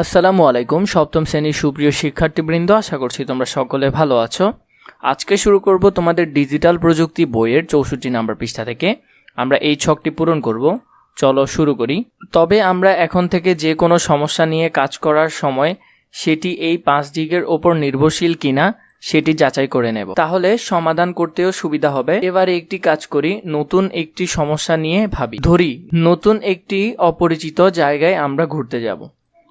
আসসালামু আলাইকুম, সপ্তম শ্রেণির সুপ্রিয় শিক্ষার্থীবৃন্দ, আশা করছি তোমরা সকলে ভালো আছো। আজকে শুরু করব তোমাদের ডিজিটাল প্রযুক্তি বইয়ের চৌষট্টি নাম্বার পৃষ্ঠা থেকে। আমরা এই ছকটি পূরণ করব। চলো শুরু করি। তবে আমরা এখন থেকে যে কোনো সমস্যা নিয়ে কাজ করার সময় সেটি এই পাঁচ দিকের ওপর নির্ভরশীল কিনা সেটি যাচাই করে নেব। তাহলে সমাধান করতেও সুবিধা হবে। এবারে একটি কাজ করি, নতুন একটি সমস্যা নিয়ে ভাবি। ধরি, নতুন একটি অপরিচিত জায়গায় আমরা ঘুরতে যাব।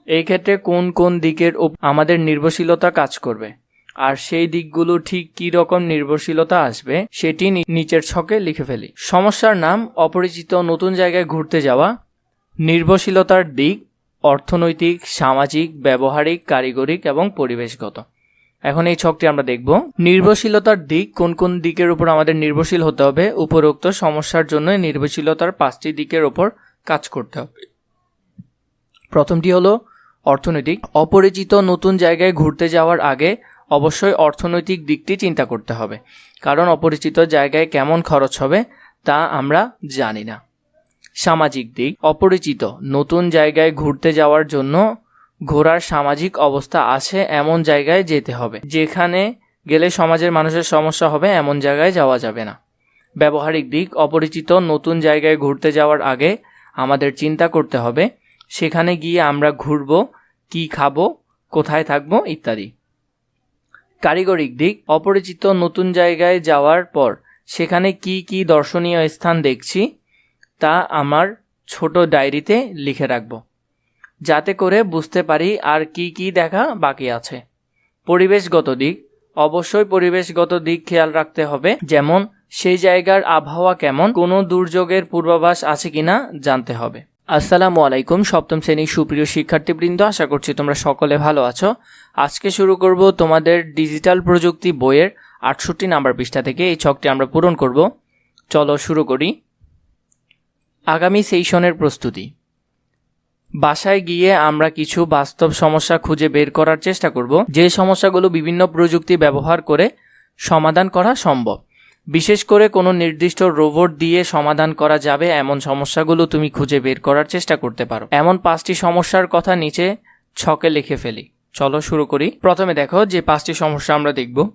এই ক্ষেত্রে কোন কোন দিকের আমাদের নির্ভরশীলতা কাজ করবে? আর সেই দিকগুলো ঠিক কী রকম নির্ভরশীলতা আসবে, সেটি নিচের ছকে লিখে ফেলি। সমস্যার নাম, অপরিচিত নতুন জায়গায় ঘুরতে যাওয়া। নির্ভরশীলতার দিক, অর্থনৈতিক, সামাজিক, ব্যবহারিক, কারিগরিক এবং পরিবেশগত। এখন এই ছকটি আমরা দেখব। নির্ভরশীলতার দিক, কোন কোন দিকের উপর আমাদের নির্ভরশীল হতে হবে, উপরোক্ত সমস্যার জন্য নির্ভরশীলতার পাঁচটি দিকের উপর কাজ করতে হবে। প্রথমটি হলো অর্থনৈতিক, অপরিচিত নতুন জায়গায় ঘুরতে যাওয়ার আগে অবশ্যই অর্থনৈতিক দিকটি চিন্তা করতে হবে। কারণ অপরিচিত জায়গায় কেমন খরচ হবে তা আমরা জানি না। সামাজিক দিক, অপরিচিত, নতুন জায়গায় ঘুরতে যাওয়ার জন্য ঘোরার সামাজিক অবস্থা আছে এমন জায়গায় যেতে হবে। যেখানে গেলে সমাজের মানুষের সমস্যা হবে, এমন জায়গায় যাওয়া যাবে না। ব্যবহারিক দিক, অপরিচিত নতুন জায়গায় ঘুরতে যাওয়ার আগে আমাদের চিন্তা করতে হবে সেখানে গিয়ে আমরা ঘুরব, কি খাব, কোথায় থাকব, ইত্যাদি। কারিগরিক দিক, অপরিচিত নতুন জায়গায় যাওয়ার পর সেখানে কি কি দর্শনীয় স্থান দেখছি, তা আমার ছোট ডায়েরিতে লিখে রাখব। যাতে করে বুঝতে পারি আর কি কি দেখা বাকি আছে। পরিবেশগত দিক, অবশ্যই পরিবেশগত দিক খেয়াল রাখতে হবে, যেমন সেই জায়গার আবহাওয়া কেমন, কোনো দুর্যোগের পূর্বাভাস আছে কিনা জানতে হবে। আসসালামু আলাইকুম, সপ্তম শ্রেণির সুপ্রিয় শিক্ষার্থীবৃন্দ, আশা করছি তোমরা সকলে ভালো আছো। আজকে শুরু করব তোমাদের ডিজিটাল প্রযুক্তি বইয়ের আটষট্টি নাম্বার পৃষ্ঠা থেকে, এই ছকটি আমরা পূরণ করব। চলো শুরু করি। আগামী সেশনের প্রস্তুতি। বাসায় গিয়ে আমরা কিছু বাস্তব সমস্যা খুঁজে বের করার চেষ্টা করব, যে সমস্যাগুলো বিভিন্ন প্রযুক্তি ব্যবহার করে সমাধান করা সম্ভব। বিশেষ করে কোনো নির্দিষ্ট রোবট দিয়ে সমাধান করা যাবে এমন সমস্যাগুলো তুমি খুঁজে বের করার চেষ্টা করতে পারো। এমন পাঁচটি সমস্যার কথা নিচে ছকে লিখে ফেলি। চলো শুরু করি। প্রথমে দেখো যে পাঁচটি সমস্যা আমরা দেখব।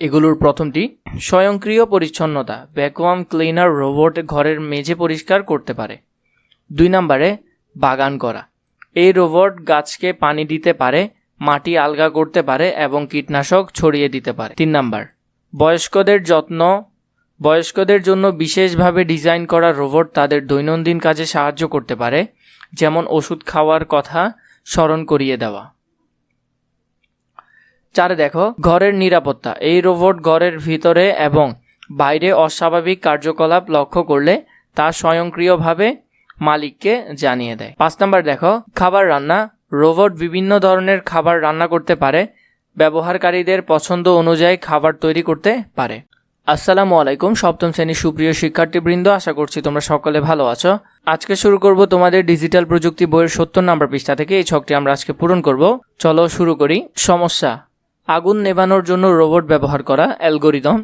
এগুলোর প্রথমটি, স্বয়ংক্রিয় পরিচ্ছন্নতা ভ্যাকুয়াম ক্লিনার রোবট ঘরের মেঝে পরিষ্কার করতে পারে। দুই নম্বরে, বাগান করা। এই রোবট গাছকে পানি দিতে পারে, মাটি আলগা করতে পারে এবং কীটনাশক ছড়িয়ে দিতে পারে। তিন নাম্বার বয়স্কদের যত্ন, বয়স্কদের জন্য বিশেষভাবে ডিজাইন করা রোবট তাদের দৈনন্দিন কাজে সাহায্য করতে পারে, যেমন ওষুধ খাওয়ার কথা স্মরণ করিয়ে দেওয়া। চারে দেখো, ঘরের নিরাপত্তা। এই রোবট ঘরের ভিতরে এবং বাইরে অস্বাভাবিক কার্যকলাপ লক্ষ্য করলে তা স্বয়ংক্রিয়ভাবে মালিককে জানিয়ে দেয়। পাঁচ নাম্বার দেখো, খাবার রান্না। রোবট বিভিন্ন ধরনের খাবার রান্না করতে পারে ব্যবহারকারীদের পছন্দ অনুযায়ী খাবার তৈরি করতে পারে। আসসালামু আলাইকুম, সপ্তম শ্রেণির সুপ্রিয় শিক্ষার্থীবৃন্দ, আশা করছি তোমরা সকলে ভালো আছো। আজকে শুরু করব তোমাদের ডিজিটাল প্রযুক্তি বইয়ের সত্তর নাম্বার পৃষ্ঠা থেকে। এই ছকটি আমরা আজকে পূরণ করব। চলো শুরু করি। সমস্যা, আগুন নেভানোর জন্য রোবট ব্যবহার করা অ্যালগোরিদম।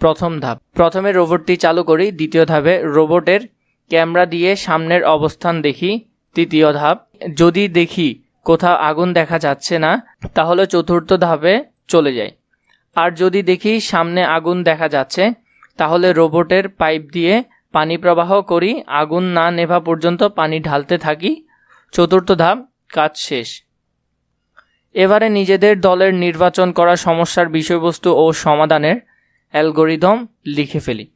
প্রথম ধাপ, প্রথমে রোবটটি চালু করি, দ্বিতীয় ধাপে রোবটের ক্যামেরা দিয়ে সামনের অবস্থান দেখি, তৃতীয় ধাপ, যদি দেখি কোথাও আগুন দেখা যাচ্ছে না, তাহলে চতুর্থ ধাপে চলে যাই। আর যদি দেখি সামনে আগুন দেখা যাচ্ছে, তাহলে রোবটের পাইপ দিয়ে পানি প্রবাহ করি, আগুন না নেভা পর্যন্ত পানি ঢালতে থাকি। চতুর্থ ধাপ, কাজ শেষ। এবারে নিজেদের দলের নির্বাচন করা সমস্যার বিষয়বস্তু ও সমাধানের অ্যালগোরিদম লিখে ফেলি।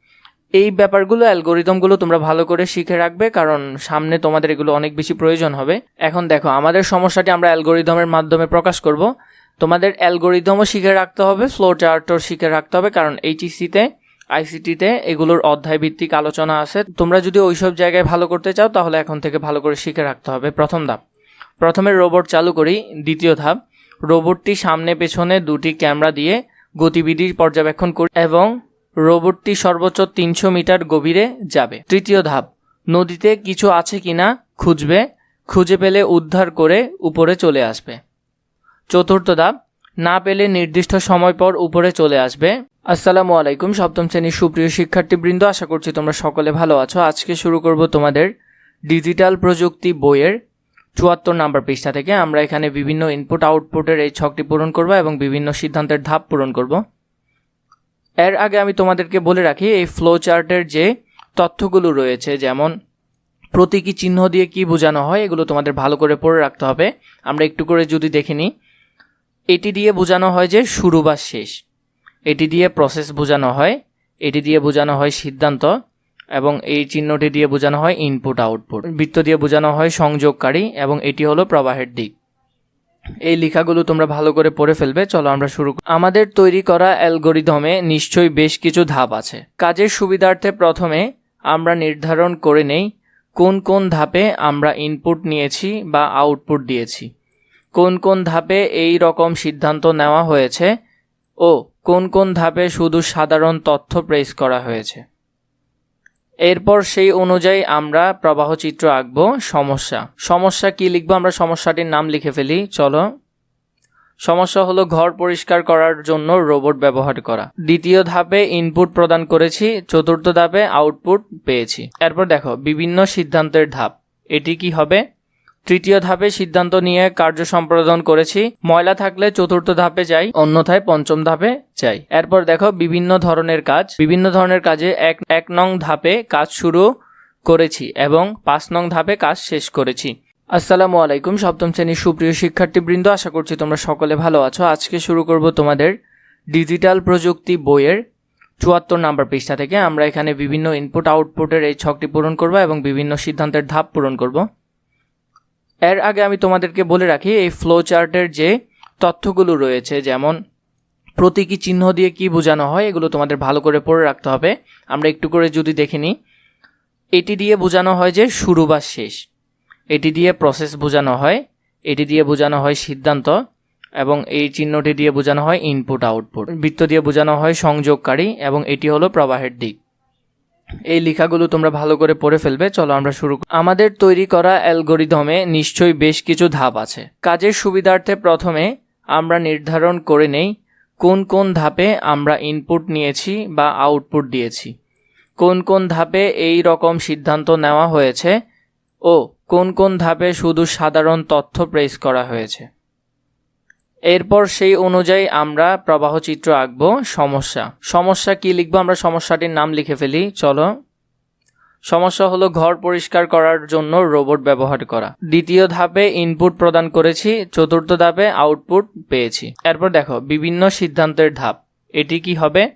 এই ব্যাপারগুলো, অ্যালগোরিদমগুলো তোমরা ভালো করে শিখে রাখবে, কারণ সামনে তোমাদের এগুলো অনেক বেশি প্রয়োজন হবে। এখন দেখো, আমাদের সমস্যাটি আমরা অ্যালগোরিদমের মাধ্যমে প্রকাশ করব। তোমাদের অ্যালগোরিদমও শিখে রাখতে হবে, ফ্লো চার্টও শিখে রাখতে হবে, কারণ এইচইসিতে, আইসিটিতে এগুলোর অধ্যায় ভিত্তিক আলোচনা আছে। তোমরা যদি ওইসব জায়গায় ভালো করতে চাও, তাহলে এখন থেকে ভালো করে শিখে রাখতে হবে। প্রথম ধাপ। প্রথমে রোবট চালু করি, দ্বিতীয় ধাপ। রোবটটি সামনে পেছনে দুটি ক্যামেরা দিয়ে গতিবিধি পর্যবেক্ষণ করি এবং রোবটটি সর্বোচ্চ তিনশো মিটার গভীরে যাবে। তৃতীয় ধাপ, নদীতে কিছু আছে কি না খুঁজবে, খুঁজে পেলে উদ্ধার করে উপরে চলে আসবে। চতুর্থ ধাপ, না পেলে নির্দিষ্ট সময় পর উপরে চলে আসবে। আসসালামু আলাইকুম, সপ্তম শ্রেণির সুপ্রিয় শিক্ষার্থীবৃন্দ, আশা করছি তোমরা সকলে ভালো আছো। আজকে শুরু করব তোমাদের ডিজিটাল প্রযুক্তি বইয়ের চুয়াত্তর নাম্বার পৃষ্ঠা থেকে। আমরা এখানে বিভিন্ন ইনপুট আউটপুটের এই ছকটি পূরণ করব এবং বিভিন্ন সিদ্ধান্তের ধাপ পূরণ করব। এর আগে আমি তোমাদেরকে বলে রাখি, এই ফ্লো চার্টের যে তথ্যগুলো রয়েছে, যেমন প্রতীকী চিহ্ন দিয়ে কি বোঝানো হয়, এগুলো তোমাদের ভালো করে পড়ে রাখতে হবে। আমরা একটু করে যদি দেখে নিই। এটি দিয়ে বোঝানো হয় যে শুরু বা শেষ। এটি দিয়ে প্রসেস বোঝানো হয়। এটি দিয়ে বোঝানো হয় সিদ্ধান্ত। এবং এই চিহ্নটি দিয়ে বোঝানো হয় ইনপুট আউটপুট বৃত্ত দিয়ে বোঝানো হয় সংযোগকারী। এবং এটি হলো প্রবাহের দিক। এই লেখাগুলো তোমরা ভালো করে পড়ে ফেলবে। চলো আমরা শুরু। আমাদের তৈরি করা অ্যালগোরিদমে নিশ্চয়ই বেশ কিছু ধাপ আছে। কাজের সুবিধার্থে প্রথমে আমরা নির্ধারণ করে নেই কোন কোন ধাপে আমরা ইনপুট নিয়েছি বা আউটপুট দিয়েছি। কোন কোন ধাপে এই রকম সিদ্ধান্ত নেওয়া হয়েছে ও কোন কোন ধাপে শুধু সাধারণ তথ্য প্রেস করা হয়েছে। এরপর সেই অনুযায়ী আমরা প্রবাহ চিত্র আঁকব, সমস্যা। সমস্যা কি লিখব? আমরা সমস্যাটির নাম লিখে ফেলি, চলো। সমস্যা হলো ঘর পরিষ্কার করার জন্য রোবট ব্যবহার করা। দ্বিতীয় ধাপে ইনপুট প্রদান করেছি, চতুর্থ ধাপে আউটপুট পেয়েছি। এরপর দেখো, বিভিন্ন সিদ্ধান্তের ধাপ। এটি কি হবে? তৃতীয় ধাপে সিদ্ধান্ত নিয়ে কার্য সম্পাদন করেছি। ময়লা থাকলে চতুর্থ ধাপে যাই, অন্যথায় পঞ্চম ধাপে যাই। এরপর দেখো বিভিন্ন ধরনের কাজ। বিভিন্ন ধরনের কাজে এক এক নং ধাপে কাজ শুরু করেছি এবং পাঁচ নং ধাপে কাজ শেষ করেছি। আসসালামু আলাইকুম, সপ্তম শ্রেণির সুপ্রিয় শিক্ষার্থীবৃন্দ। আশা করছি তোমরা সকলে ভালো আছো। আজকে শুরু করব তোমাদের ডিজিটাল প্রযুক্তি বইয়ের চুয়াত্তর নাম্বার পৃষ্ঠা থেকে। আমরা এখানে বিভিন্ন ইনপুট আউটপুটের এই ছকটি পূরণ করব এবং বিভিন্ন সিদ্ধান্তের ধাপ পূরণ করব। এর আগে আমি তোমাদেরকে বলে রাখি, এই ফ্লো চার্টের যে তথ্যগুলো রয়েছে, যেমন প্রতীকী চিহ্ন দিয়ে কি বোঝানো হয়, এগুলো তোমাদের ভালো করে পড়ে রাখতে হবে। আমরা একটু করে যদি দেখে নিই, এটি দিয়ে বোঝানো হয় যে শুরু বা শেষ। এটি দিয়ে প্রসেস বোঝানো হয়, এটি দিয়ে বোঝানো হয় সিদ্ধান্ত, এবং এই চিহ্নটি দিয়ে বোঝানো হয় ইনপুট আউটপুট বৃত্ত দিয়ে বোঝানো হয় সংযোগকারী, এবং এটি হলো প্রবাহের দিক। এই লেখাগুলো তোমরা ভালো করে পড়ে ফেলবে। চলো আমরা শুরু। আমাদের তৈরি করা অ্যালগোরিদমে নিশ্চয়ই বেশ কিছু ধাপ আছে। কাজের সুবিধার্থে প্রথমে আমরা নির্ধারণ করে নেই কোন কোন ধাপে আমরা ইনপুট নিয়েছি বা আউটপুট দিয়েছি। কোন কোন ধাপে এই রকম সিদ্ধান্ত নেওয়া হয়েছে ও কোন কোন ধাপে শুধু সাধারণ তথ্য প্রেস করা হয়েছে। এরপর সেই অনুযায়ী আমরা প্রবাহ চিত্র আঁকবো, সমস্যা। সমস্যা কি লিখব? আমরা সমস্যাটির নাম লিখে ফেলি, চলো। সমস্যা হলো ঘর পরিষ্কার করার জন্য রোবট ব্যবহার করা। দ্বিতীয় ধাপে ইনপুট প্রদান করেছি, চতুর্থ ধাপে আউটপুট পেয়েছি। এরপর দেখো, বিভিন্ন সিদ্ধান্তের ধাপ। এটি কি হবে?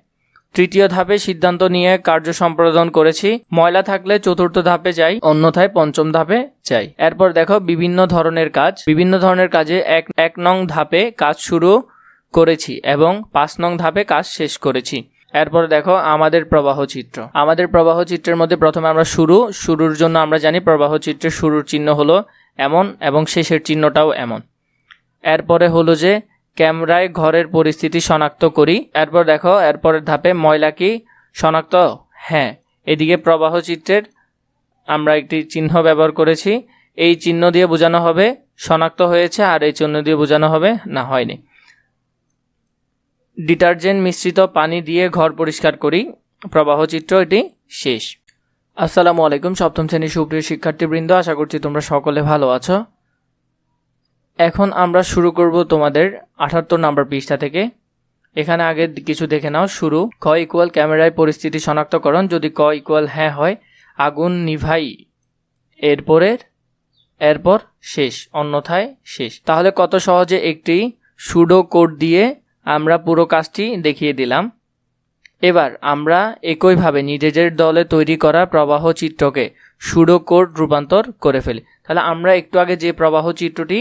তৃতীয় ধাপে সিদ্ধান্ত নিয়ে কার্য সম্পাদন করেছি। ময়লা থাকলে চতুর্থ ধাপে যাই, অন্যথায় পঞ্চম ধাপে যাই। এরপর দেখো বিভিন্ন ধরনের কাজ। বিভিন্ন ধরনের কাজে এক এক নং ধাপে কাজ শুরু করেছি এবং পাঁচ নং ধাপে কাজ শেষ করেছি। এরপর দেখো আমাদের প্রবাহ চিত্র। আমাদের প্রবাহ চিত্রের মধ্যে প্রথমে আমরা শুরু। শুরুর জন্য আমরা জানি প্রবাহ চিত্রের শুরুর চিহ্ন হলো এমন এবং শেষের চিহ্নটাও এমন। এরপরে হলো যে ক্যামেরায় ঘরের পরিস্থিতি শনাক্ত করি। এরপর দেখো, এরপরের ধাপে ময়লা কি শনাক্ত? হ্যাঁ এদিকে প্রবাহ চিত্রের আমরা একটি চিহ্ন ব্যবহার করেছি। এই চিহ্ন দিয়ে বোঝানো হবে, শনাক্ত হয়েছে আর এই চিহ্ন দিয়ে বোঝানো হবে, না হয়নি। ডিটারজেন্ট মিশ্রিত পানি দিয়ে ঘর পরিষ্কার করি। প্রবাহ চিত্র এটি শেষ। আসসালামু আলাইকুম, সপ্তম শ্রেণির সুপ্রিয় শিক্ষার্থীবৃন্দ, আশা করছি তোমরা সকলে ভালো আছো। এখন আমরা শুরু করব তোমাদের আঠাত্তর নাম্বার পৃষ্ঠা থেকে। এখানে আগে কিছু দেখে নাও, শুরু। ক ইকুয়াল ক্যামেরায় পরিস্থিতি শনাক্তকরণ, যদি ক ইকুয়াল হ্যাঁ হয়, আগুন নিভাই এরপরের এরপর শেষ, অন্যথায় শেষ। তাহলে কত সহজে একটি সুডো কোড দিয়ে আমরা পুরো কাজটি দেখিয়ে দিলাম। এবার আমরা একইভাবে নিজেদের দলে তৈরি করা প্রবাহ চিত্রকে সুডো কোড রূপান্তর করে ফেলি। তাহলে আমরা একটু আগে যে প্রবাহ চিত্রটি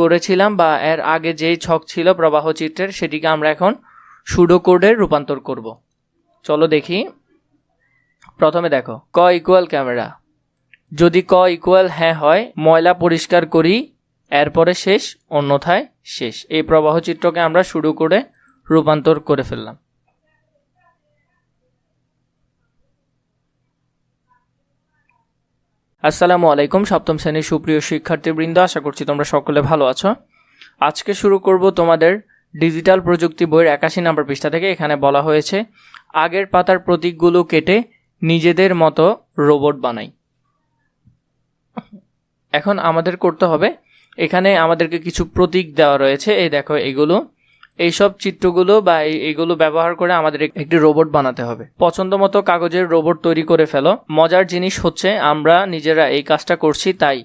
করেছিলাম বা এর আগে যেই ছক ছিল প্রবাহ চিত্রের, সেটিকে আমরা এখন সুডো কোডে রূপান্তর করব। চলো দেখি। প্রথমে দেখো, ক ইকুয়াল ক্যামেরা যদি ক ইকুয়াল হ্যাঁ হয়, ময়লা পরিষ্কার করি, এরপরে শেষ, অন্যথায় শেষ। এই প্রবাহ চিত্রকে আমরা শুরু করে রূপান্তর করে ফেললাম। আসসালামু আলাইকুম, সপ্তম শ্রেণির সুপ্রিয় শিক্ষার্থীবৃন্দ, আশা করছি তোমরা সকলে ভালো আছো। আজকে শুরু করব তোমাদের ডিজিটাল প্রযুক্তি বইয়ের একাশি নম্বর পৃষ্ঠা থেকে, এখানে বলা হয়েছে, আগের পাতার প্রতীকগুলো কেটে নিজেদের মতো রোবট বানাই। এখন আমাদের করতে হবে, এখানে আমাদেরকে কিছু প্রতীক দেওয়া রয়েছে, এই দেখো এগুলো। এইসব চিত্রগুলো বা এগুলো ব্যবহার করে আমাদের একটি রোবট বানাতে হবে। পছন্দ মতো কাগজের রোবট তৈরি করে ফেলো। মজার জিনিস হচ্ছে আমরা নিজেরা এই কাজটা করছি তাই।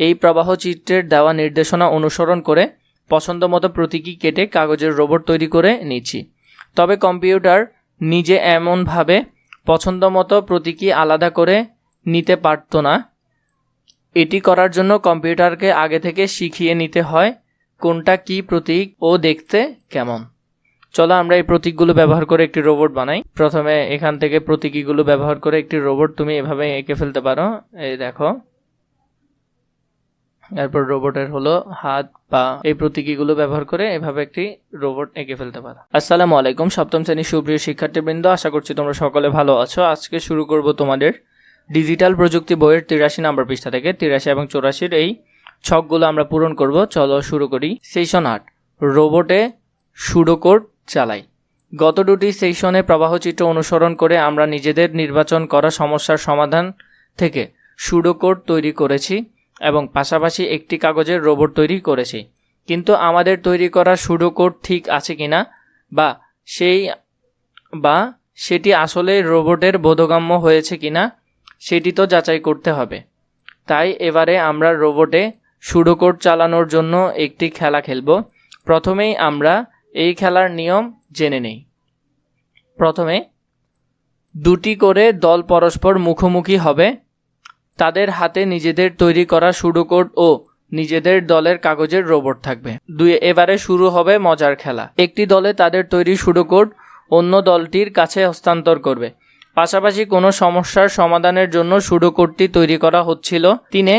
এই প্রবাহ চিত্রের দেওয়া নির্দেশনা অনুসরণ করে পছন্দ মতো প্রতীকী কেটে কাগজের রোবট তৈরি করে নিচ্ছি। তবে কম্পিউটার নিজে এমনভাবে পছন্দ মতো প্রতীকী আলাদা করে নিতে পারতো না। এটি করার জন্য কম্পিউটারকে আগে থেকে শিখিয়ে নিতে হয়। কোনটা কি প্রতীক ও দেখতে কেমন? চলো আমরা এই প্রতীকগুলো ব্যবহার করে একটি রোবট বানাই। প্রথমে এখান থেকে প্রতীকীগুলো ব্যবহার করে একটি রোবট তুমি এভাবে এঁকে ফেলতে পারো। এই দেখো। এরপর রোবটের হলো হাত, পা। এই প্রতীকীগুলো ব্যবহার করে এভাবে একটি রোবট এঁকে ফেলতে পারো। আসসালামু আলাইকুম, সপ্তম শ্রেণির সুপ্রিয় শিক্ষার্থীবৃন্দ, আশা করছি তোমরা সকলে ভালো আছো। আজকে শুরু করব তোমাদের ডিজিটাল প্রযুক্তি বইয়ের তিরাশি নাম্বার পৃষ্ঠা থেকে। তিরাশি এবং চৌরাশির এই ছকগুলো আমরা পূরণ করব। চলো শুরু করি। সেশন আট, রোবটে সুডোকোড চালাই। গত দুটি সেশনে প্রবাহচিত্র অনুসরণ করে আমরা নিজেদের নির্বাচন করা সমস্যার সমাধান থেকে সুডোকোড তৈরি করেছি এবং পাশাপাশি একটি কাগজের রোবট তৈরি করেছি। কিন্তু আমাদের তৈরি করা সুডোকোড ঠিক আছে কিনা বা সেই বা সেটি আসলে রোবটের বোধগম্য হয়েছে কিনা, সেটি তো যাচাই করতে হবে। তাই এবারে আমরা রোবটে সুডোকোড চালানোর জন্য একটি খেলা খেলব। প্রথমেই আমরা এই খেলার নিয়ম জেনে নেই। প্রথমে, দুটি করে দল পরস্পর মুখোমুখি হবে। তাদের হাতে নিজেদের তৈরি করা সুডোকোড ও নিজেদের দলের কাগজের রোবট থাকবে। দুই, এবারে শুরু হবে মজার খেলা। একটি দলে তাদের তৈরি সুডোকোড অন্য দলটির কাছে হস্তান্তর করবে। পাশাপাশি কোনো সমস্যার সমাধানের জন্য সুডোকোডটি তৈরি করা হচ্ছিল। তিনে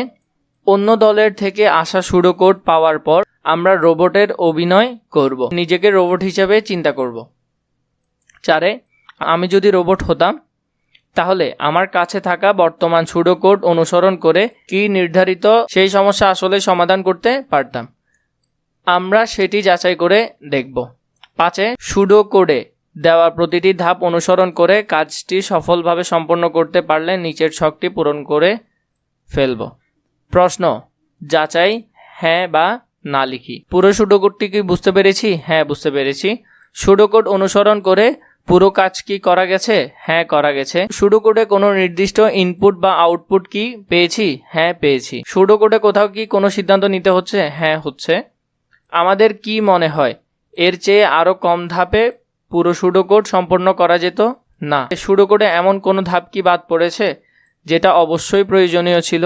অন্য দলের থেকে আসা সুডোকোড পাওয়ার পর আমরা রোবটের অভিনয় করব। নিজেকে রোবট হিসেবে চিন্তা করব। চারে, আমি যদি রোবট হতাম, তাহলে আমার কাছে থাকা বর্তমান সুডোকোড অনুসরণ করে কি নির্ধারিত সেই সমস্যা আসলে সমাধান করতে পারতাম। আমরা সেটি যাচাই করে দেখব। পাঁচে সুডো কোডে দেওয়া প্রতিটি ধাপ অনুসরণ করে কাজটি সফলভাবে সম্পন্ন করতে পারলে নিচের শখটি পূরণ করে ফেলব। প্রশ্ন, যাচাই হ্যাঁ বা না লিখি। পুরো সুডোকোডটি কি বুঝতে পেরেছি? হ্যাঁ বুঝতে পেরেছি। সুডোকোড অনুসরণ করে পুরো কাজ কি করা গেছে? হ্যাঁ করা গেছে। সুডোকোডে কোনো নির্দিষ্ট ইনপুট বা আউটপুট কি পেয়েছি? হ্যাঁ পেয়েছি। সুডোকোডে কোথাও কি কোনো সিদ্ধান্ত নিতে হচ্ছে? হ্যাঁ হচ্ছে। আমাদের কি মনে হয়? এর চেয়ে আরও কম ধাপে পুরো সুডোকোড সম্পন্ন করা যেত? না। সুডোকোডে এমন কোনো ধাপ কি বাদ পড়েছে, যেটা অবশ্যই প্রয়োজনীয় ছিল?